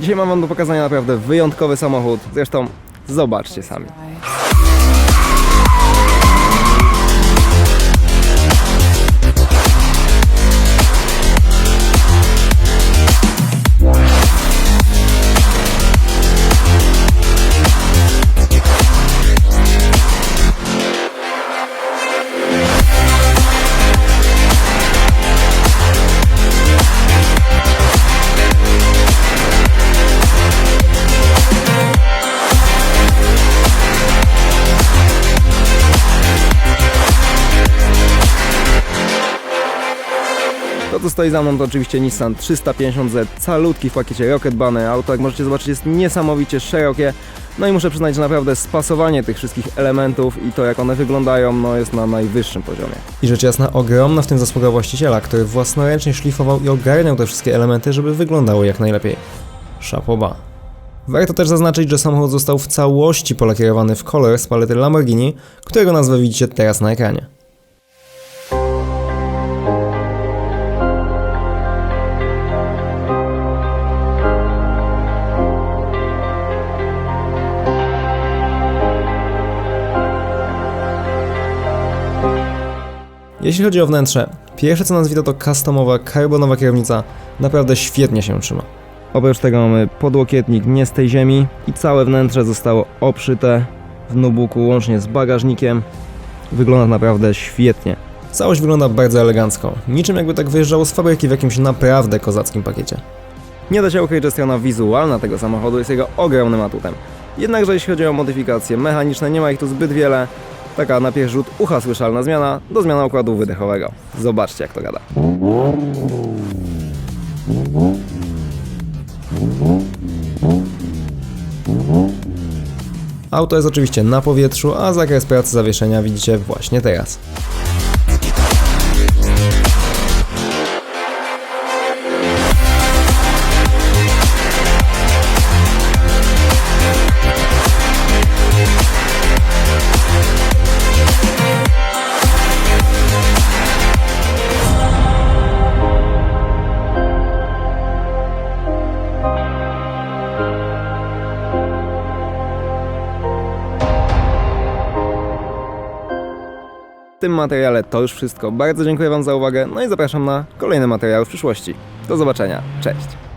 Dzisiaj mam wam do pokazania naprawdę wyjątkowy samochód, zresztą zobaczcie sami. To co stoi za mną to oczywiście Nissan 350Z, calutki w pakiecie Rocket Bunny. Auto jak możecie zobaczyć jest niesamowicie szerokie. No i muszę przyznać, że naprawdę spasowanie tych wszystkich elementów i to jak one wyglądają no jest na najwyższym poziomie. I rzecz jasna ogromna w tym zasługa właściciela, który własnoręcznie szlifował i ogarniał te wszystkie elementy, żeby wyglądały jak najlepiej. Szapoba. Warto też zaznaczyć, że samochód został w całości polakierowany w kolor z palety Lamborghini, którego nazwę widzicie teraz na ekranie. Jeśli chodzi o wnętrze, pierwsze co nas wita to customowa, karbonowa kierownica, naprawdę świetnie się trzyma. Oprócz tego mamy podłokietnik nie z tej ziemi i całe wnętrze zostało obszyte w nubuku łącznie z bagażnikiem. Wygląda naprawdę świetnie. Całość wygląda bardzo elegancko, niczym jakby tak wyjeżdżało z fabryki w jakimś naprawdę kozackim pakiecie. Nie da się ukryć, że strona wizualna tego samochodu jest jego ogromnym atutem. Jednakże jeśli chodzi o modyfikacje mechaniczne, nie ma ich tu zbyt wiele. Taka na pierwszy rzut ucha słyszalna zmiana do zmiana układu wydechowego. Zobaczcie jak to gada. Auto jest oczywiście na powietrzu, a zakres pracy zawieszenia widzicie właśnie teraz. Tym materiale to już wszystko. Bardzo dziękuję Wam za uwagę, no i zapraszam na kolejne materiały w przyszłości. Do zobaczenia. Cześć!